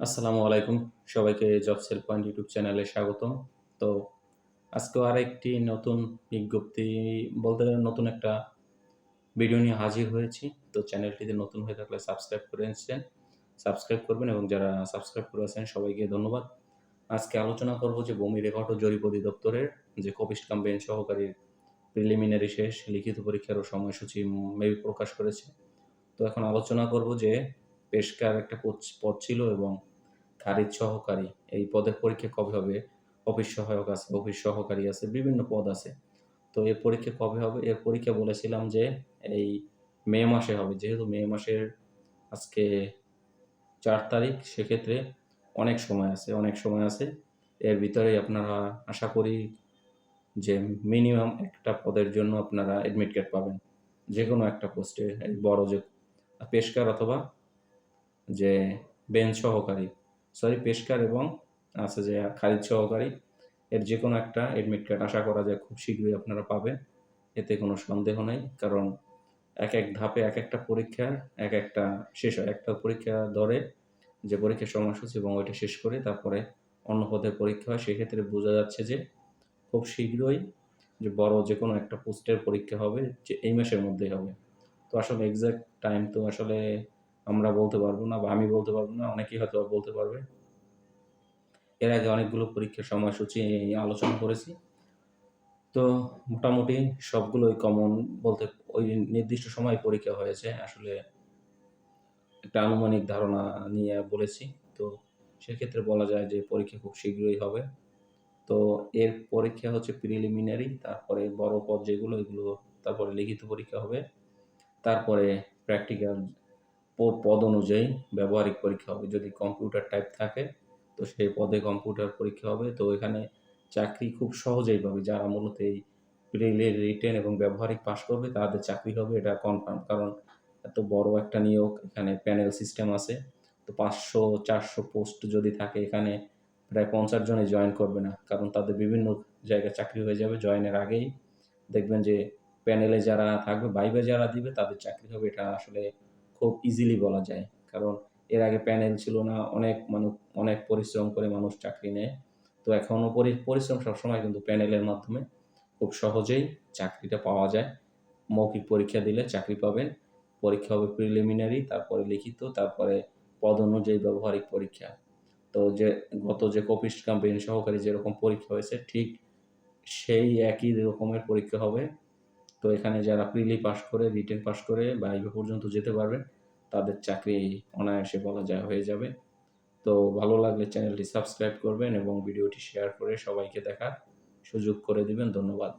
আসসালামু আলাইকুম। সবাইকে জব সেল পয়েন্ট ইউটিউব চ্যানেলে স্বাগতম। তো আজকেও আরেকটি নতুন বিজ্ঞপ্তি বলতে গেলে নতুন একটা ভিডিও নিয়ে হাজির হয়েছি। তো চ্যানেলটিতে নতুন হয়ে থাকলে সাবস্ক্রাইব করে এসেছেন সাবস্ক্রাইব করবেন এবং যারা সাবস্ক্রাইব করে আছেন, সবাইকে ধন্যবাদ। আজকে আলোচনা করব যে ভূমি রেকর্ড ও জরিপ অধিদপ্তরের যে কপিস্ট কাম্পেন সহকারীর প্রিলিমিনারি শেষ, লিখিত পরীক্ষার সময়সূচি মেবি প্রকাশ করেছে। তো এখন আলোচনা করব যে পেশকার একটা পদ- ছিল এবং খারিজ সহকারী। এই পদের পরীক্ষা কবে হবে? অফিস সহায়ক আছে, অফিস সহকারী আছে, বিভিন্ন পদ আছে। তো এর পরীক্ষা কবে হবে? এর পরীক্ষা বলেছিলাম যে এই মে মাসে হবে। যেহেতু মে মাসের আজকে চার তারিখ, সেক্ষেত্রে অনেক সময় আছে, অনেক সময় আছে। এর ভিতরে আপনারা আশা করি যে মিনিমাম একটা পদের জন্য আপনারা অ্যাডমিট কার্ড পাবেন। যে কোনো একটা পোস্টে বড় যে পেশকার অথবা যে বেঞ্চ সহকারী সরি পেশকার এবং আছে যে খারিজ সহকারী, এর যে কোনো একটা অ্যাডমিট কার্ড আশা করা যায় খুব শীঘ্রই আপনারা পাবেন। এতে কোনো সন্দেহ নেই, কারণ এক এক ধাপে এক একটা পরীক্ষার এক একটা শেষ হয়, একটা পরীক্ষা ধরে যে পরীক্ষার সময়সূচি এবং ওইটা শেষ করে তারপরে অন্য পদের পরীক্ষা হয়। সেক্ষেত্রে বোঝা যাচ্ছে যে খুব শীঘ্রই যে বড় যে কোনো একটা পোস্টের পরীক্ষা হবে যে এই মাসের মধ্যেই হবে। তো আসলে এক্সাক্ট টাইম তো আসলে আমরা বলতে পারব না বা আমি বলতে পারব না, অনেকেই হয়তো বলতে পারবে। এর আগে অনেকগুলো পরীক্ষার সময়সূচি আলোচনা করেছি। তো মোটামুটি সবগুলোই কমন বলতে ওই নির্দিষ্ট সময় পরীক্ষা হয়েছে, আসলে একটা আনুমানিক ধারণা নিয়ে বলেছি। তো সেক্ষেত্রে বলা যায় যে পরীক্ষা খুব শীঘ্রই হবে। তো এর পরীক্ষা হচ্ছে প্রিলিমিনারি তারপরে বড় পদ যেগুলো, এগুলো তারপরে লিখিত পরীক্ষা হবে। তারপরে প্র্যাকটিক্যাল পদ অনুযায়ী ব্যবহারিক পরীক্ষা হবে। যদি কম্পিউটার টাইপ থাকে, তো সেই পদে কম্পিউটার পরীক্ষা হবে। তো এখানে চাকরি খুব সহজেই পাবে। যারা মূলত এই প্রিলি রিটেন এবং ব্যবহারিক পাশ করবে, তাদের চাকরি হবে, এটা কনফার্ম কারণ এত বড় একটা নিয়োগ, এখানে প্যানেল সিস্টেম আছে। তো পাঁচশো, চারশো পোস্ট যদি থাকে, এখানে প্রায় পঞ্চাশ জনে জয়েন করবে না। কারণ তাদের বিভিন্ন জায়গায় চাকরি হয়ে যাবে। জয়েনের আগেই দেখবেন যে প্যানেলে যারা থাকবে বাইবে যারা দিবে, তাদের চাকরি হবে। এটা আসলে খুব ইজিলি বলা যায়। কারণ এর আগে প্যানেল ছিল না, অনেক মানুষ অনেক পরিশ্রম করে মানুষ চাকরি নেয়। তো এখনও পরিশ্রম সবসময় কিন্তু প্যানেলের মাধ্যমে খুব সহজেই চাকরিটা পাওয়া যায়। মৌখিক পরীক্ষা দিলে চাকরি পাবেন, পরীক্ষা হবে প্রিলিমিনারি তারপরে লিখিত, তারপরে পদ অনুযায়ী ব্যবহারিক পরীক্ষা। তো যে, গত যে কপিস্ট কাম্পানি সহকারী যেরকম পরীক্ষা হয়েছে, ঠিক সেই একই রকমের পরীক্ষা হবে। তো এখানে যারা প্রিলি পাস করে রিটেন পাস করে বা ইভে পর্যন্ত যেতে পারবেন, তাদের চাকরি অনায়াসে বলা যায় হয়ে যাবে। তো ভালো লাগলে চ্যানেলটি সাবস্ক্রাইব করবেন এবং ভিডিওটি শেয়ার করে সবাইকে দেখার সুযোগ করে দিবেন। ধন্যবাদ।